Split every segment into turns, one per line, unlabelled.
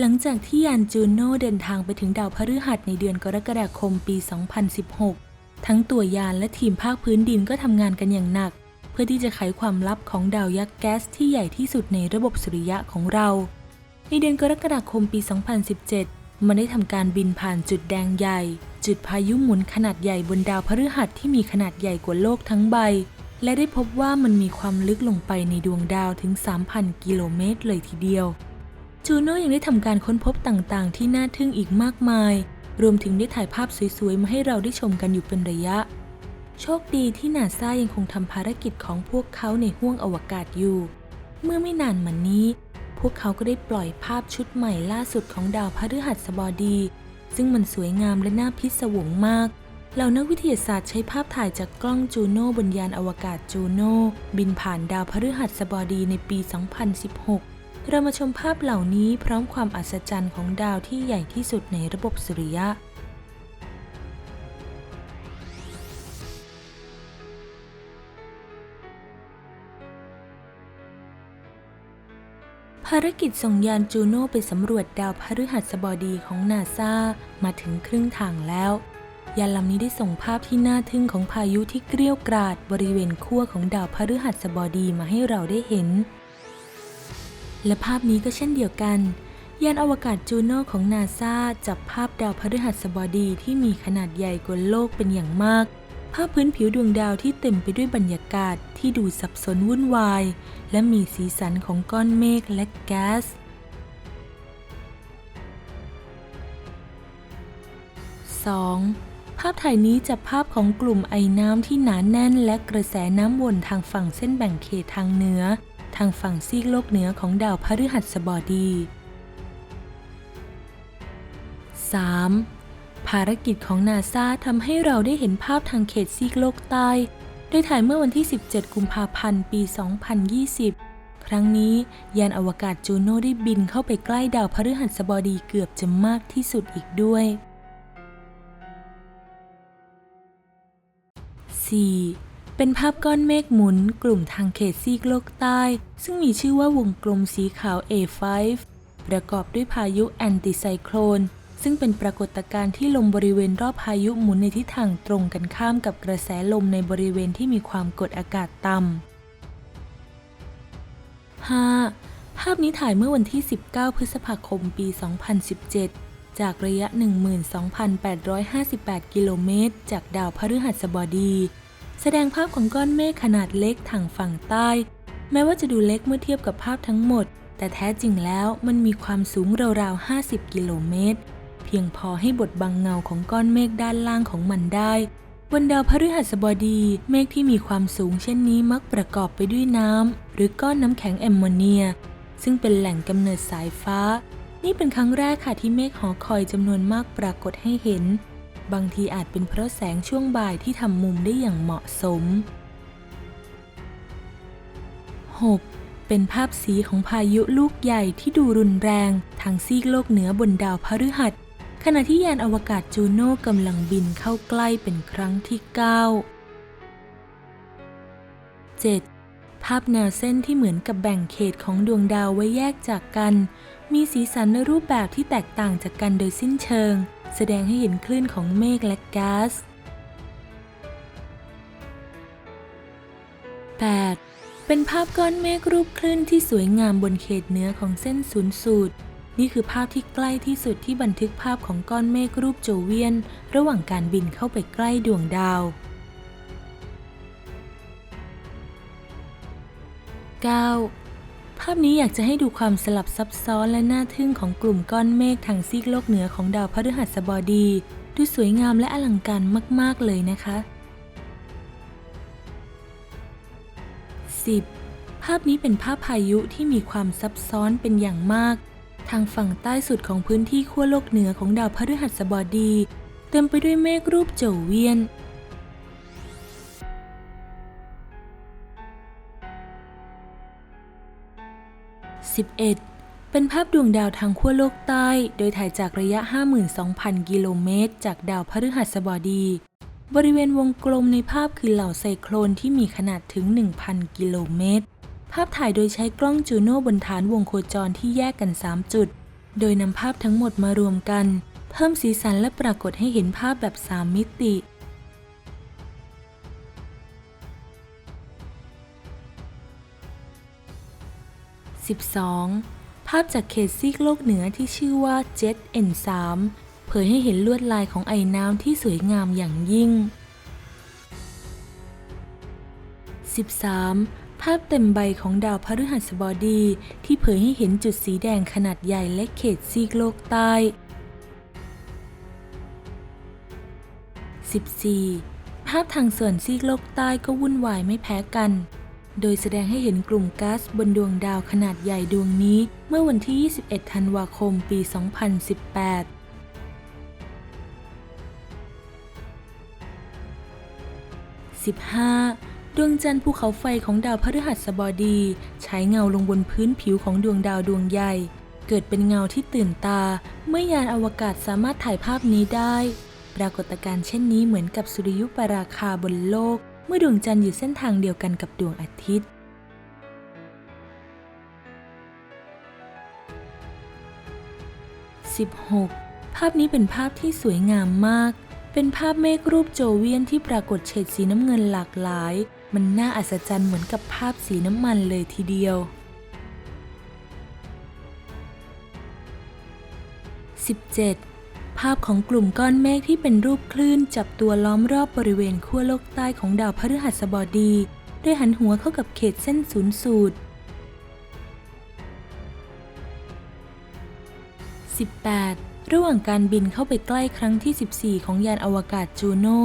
หลังจากที่ยานจูโน่เดินทางไปถึงดาวพฤหัสในเดือนกรกฎาคมปี 2016 ทั้งตัวยานและทีมภาคพื้นดินก็ทำงานกันอย่างหนัก เพื่อที่จะไขความลับของดาวยักษ์แก๊สที่ใหญ่ที่สุดในระบบสุริยะของเรา ในเดือนกรกฎาคมปี 2017 มันได้ทำการบินผ่านจุดแดงใหญ่ จุดพายุหมุนขนาดใหญ่บนดาวพฤหัสที่มีขนาดใหญ่กว่าโลกทั้งใบ และได้พบว่ามันมีความลึกลงไปในดวงดาวถึง 3,000 กิโลเมตรเลยทีเดียว จูโน่ยังได้ทำการค้นพบต่างๆ ที่น่าทึ่งอีกมากมาย รวมถึงได้ถ่ายภาพสวย ๆ มาให้เราได้ชมกันอยู่เป็นระยะ โชคดีที่นาซายังคงทำภารกิจของพวกเขาในห้วงอวกาศอยู่ เมื่อไม่นานมานี้ พวกเขาก็ได้ปล่อยภาพชุดใหม่ล่าสุดของดาวพฤหัสบดี ซึ่งมันสวยงามและน่าพิศวงมากเหล่านักวิทยาศาสตร์ใช้ภาพถ่ายจากกล้องจูโน่บนยานอวกาศจูโน่บินผ่านดาวพฤหัสบดีในปี 2016 เรามาชมภาพเหล่านี้พร้อมความอัศจรรย์ของดาวที่ใหญ่ที่สุดในระบบสุริยะภารกิจส่งยานจูโน่ไปสำรวจดาวพฤหัสบดีของนาซามาถึงครึ่งทางแล้ว ยานลำนี้ได้ส่งภาพที่น่าทึ่งของพายุที่เกลี้ยวกราดบริเวณขั้วของดาวพฤหัสบดีมาให้เราได้เห็น และภาพนี้ก็เช่นเดียวกัน ยานอวกาศจูโน่ของนาซาจับภาพดาวพฤหัสบดีที่มีขนาดใหญ่กว่าโลกเป็นอย่างมาก ภาพพื้นผิวดวงดาวที่เต็มไปด้วยบรรยากาศที่ดูสับสนวุ่นวาย และมีสีสันของก้อนเมฆและแก๊ส 2. ภาพถ่ายนี้จับภาพของกลุ่มไอน้ำที่หนาแน่น และกระแสน้ำวนทางฝั่งเส้นแบ่งเขตทางเหนือ ทางฝั่งซีกโลกเหนือของดาวพฤหัสบดี 3. ภารกิจของนาซาทำให้เราได้เห็นภาพทางเขตซีกโลกใต้โดยถ่ายเมื่อวันที่ 17 กุมภาพันธ์ ปี 2020 ครั้งนี้ยานอวกาศจูโน่ได้บินเข้าไปใกล้ดาวพฤหัสบดีเกือบจะมากที่สุดอีกด้วย 4. เป็นภาพก้อนเมฆหมุนกลุ่มทางเขตซีกโลกใต้ ซึ่งมีชื่อว่าวงกลมสีขาว A5 ประกอบด้วยพายุแอนติไซโคลนซึ่งเป็นปรากฏการณ์ที่ลมบริเวณรอบพายุหมุนในทิศทางตรงกันข้ามกับกระแสลมในบริเวณที่มีความกดอากาศต่ำ 5. ภาพนี้ถ่ายเมื่อวันที่ 19 พฤษภาคม ปี 2017 จากระยะ 12,858 กิโลเมตร จากดาวพฤหัสบดี แสดงภาพของก้อนเมฆขนาดเล็กทางฝั่งใต้ แม้ว่าจะดูเล็กเมื่อเทียบกับภาพทั้งหมด แต่แท้จริงแล้วมันมีความสูงราวๆ 50 กิโลเมตร เพียงพอให้บดบังเงาของก้อนเมฆด้านล่างของมันได้บนดาวพฤหัสบดี เมฆที่มีความสูงเช่นนี้มักประกอบไปด้วยน้ำหรือก้อนน้ำแข็งแอมโมเนีย ซึ่งเป็นแหล่งกำเนิดสายฟ้า นี่เป็นครั้งแรกค่ะที่เมฆหอคอยจำนวนมากปรากฏให้เห็น บางทีอาจเป็นเพราะแสงช่วงบ่ายที่ทำมุมได้อย่างเหมาะสม 6. เป็นภาพสีของพายุลูกใหญ่ที่ดูรุนแรงทางซีกโลกเหนือบนดาวพฤหัส ขณะที่ยานอวกาศจูโน่กำลังบินเข้าใกล้เป็นครั้งที่ 9 7. ภาพแนวเส้นที่เหมือนกับแบ่งเขตของดวงดาวไว้แยกจากกัน มีสีสันในรูปแบบที่แตกต่างจากกันโดยสิ้นเชิง แสดงให้เห็นคลื่นของเมฆและก๊าซ 8. เป็นภาพก้อนเมฆรูปคลื่นที่สวยงามบนเขตเหนือของเส้นศูนย์สูตร นี่คือภาพที่ใกล้ที่สุดที่บันทึกภาพของก้อนเมฆรูปโจเวียน ระหว่างการบินเข้าไปใกล้ดวงดาว 9. ภาพนี้อยากจะให้ดูความสลับซับซ้อนและน่าทึ่งของกลุ่มก้อนเมฆทางซีกโลกเหนือของดาวพฤหัสบดี ดูสวยงามและอลังการมาก ๆ เลยนะคะ 10. ภาพนี้เป็นภาพพายุที่มีความซับซ้อนเป็นอย่างมาก ทางฝั่งใต้สุดของพื้นที่ขั้วโลกเหนือของดาวพฤหัสบดี เต็มไปด้วยเมฆรูปโจเวียน 11. เป็นภาพดวงดาวทางขั้วโลกใต้ โดยถ่ายจากระยะ 52,000 กิโลเมตร จากดาวพฤหัสบดี บริเวณวงกลมในภาพคือเหล่าไซโคลนที่มีขนาดถึง 1,000 กิโลเมตร ภาพถ่ายโดยใช้กล้องจูโน่บนฐานวงโคจรที่แยกกัน 3 จุด โดยนำภาพทั้งหมดมารวมกัน เพิ่มสีสันและปรากฏให้เห็นภาพแบบ 3 มิติ 12. ภาพจากเขตซีกโลกเหนือที่ชื่อว่า Jet N3 เผยให้เห็นลวดลายของไอ้น้ำที่สวยงามอย่างยิ่ง 13. ภาพเต็มใบของดาวพฤหัสบดี ที่เผยให้เห็นจุดสีแดงขนาดใหญ่และเขตซีกโลกใต้ 14. ภาพทางส่วนซีกโลกใต้ก็วุ่นวายไม่แพ้กัน โดยแสดงให้เห็นกลุ่มก๊าซบนดวงดาวขนาดใหญ่ดวงนี้ เมื่อวันที่ 21 ธันวาคม ปี 2018 15. ดวงจันทร์ภูเขาไฟของดาวพฤหัสบดีฉายเงาลงบนพื้นผิวของดวงดาวดวงใหญ่ เกิดเป็นเงาที่ตื่นตา เมื่อยานอวกาศสามารถถ่ายภาพนี้ได้ ปรากฏการณ์เช่นนี้เหมือนกับสุริยุปราคาบนโลก มื่อดวงจันทร์อยู่เส้นทางเดียวกันกับดวงอาทิตย์ 16. ภาพนี้เป็นภาพที่สวยงามมาก เป็นภาพเมฆรูปโจเวียนที่ปรากฏเฉดสีน้ำเงินหลากหลาย มันน่าอัศจรรย์เหมือนกับภาพสีน้ำมันเลยทีเดียว 17. ภาพของกลุ่มก้อนเมฆที่เป็นรูปคลื่นจับตัวล้อมรอบบริเวณขั้วโลกใต้ของดาวพฤหัสบดีโดยหันหัวเข้ากับเขตเส้นศูนย์สูตร 18. ระหว่างการบินเข้าไปใกล้ครั้งที่ 14 ของยานอวกาศจูโน่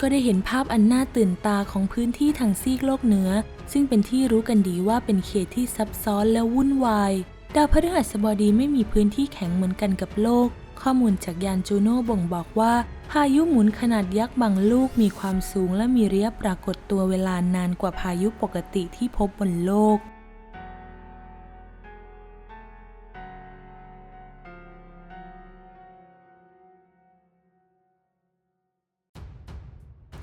ก็ได้เห็นภาพอันน่าตื่นตาของพื้นที่ทางซีกโลกเหนือ ซึ่งเป็นที่รู้กันดีว่าเป็นเขตที่ซับซ้อนและวุ่นวาย ดาวพฤหัสบดีไม่มีพื้นที่แข็งเหมือนกันกับโลก ข้อมูลจากยานจูโน่บ่งบอกว่า พายุหมุนขนาดยักษ์บางลูกมีความสูงและมีระยะปรากฏตัวเวลานานกว่าพายุปกติที่พบบนโลก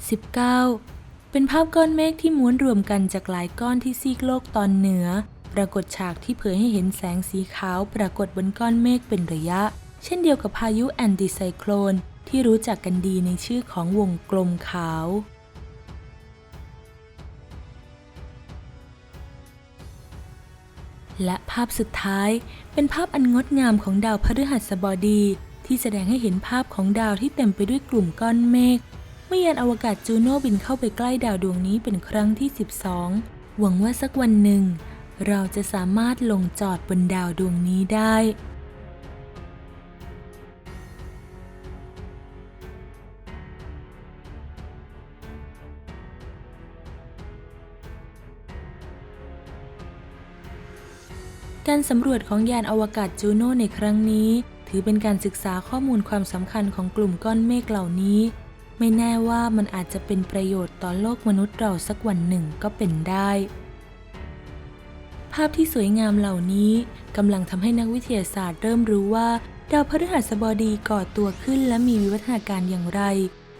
19. เป็นภาพก้อนเมฆที่ม้วนรวมกันจากหลายก้อนที่ซีกโลกตอนเหนือ ปรากฏฉากที่เผยให้เห็นแสงสีขาวปรากฏบนก้อนเมฆเป็นระยะ เช่นเดียวกับพายุแอนติไซโคลนที่รู้จักกันดีในชื่อของวงกลมขาว และภาพสุดท้ายเป็นภาพอันงดงามของดาวพฤหัสบดี ที่แสดงให้เห็นภาพของดาวที่เต็มไปด้วยกลุ่มก้อนเมฆเมื่อยานอวกาศจูโน่บินเข้าไปใกล้ดาวดวงนี้เป็นครั้งที่ 12 หวังว่าสักวันหนึ่ง เราจะสามารถลงจอดบนดาวดวงนี้ได้ การสำรวจของยานอวกาศจูโน่ในครั้งนี้ ถือเป็นการศึกษาข้อมูลความสำคัญของกลุ่มก้อนเมฆเหล่านี้ ไม่แน่ว่ามันอาจจะเป็นประโยชน์ต่อโลกมนุษย์เราสักวันหนึ่งก็เป็นได้ ภาพที่สวยงามเหล่านี้กำลังทำให้นักวิทยาศาสตร์เริ่มรู้ว่า ดาวพฤหัสบดีก่อตัวขึ้นและมีวิวัฒนาการอย่างไร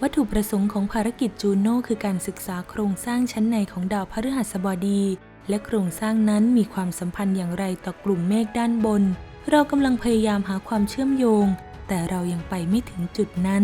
วัตถุประสงค์ของภารกิจจูโน่คือการศึกษาโครงสร้างชั้นในของดาวพฤหัสบดี และโครงสร้างนั้นมีความสัมพันธ์อย่างไรต่อกลุ่มเมฆด้านบน เรากำลังพยายามหาความเชื่อมโยง แต่เรายังไปไม่ถึงจุดนั้น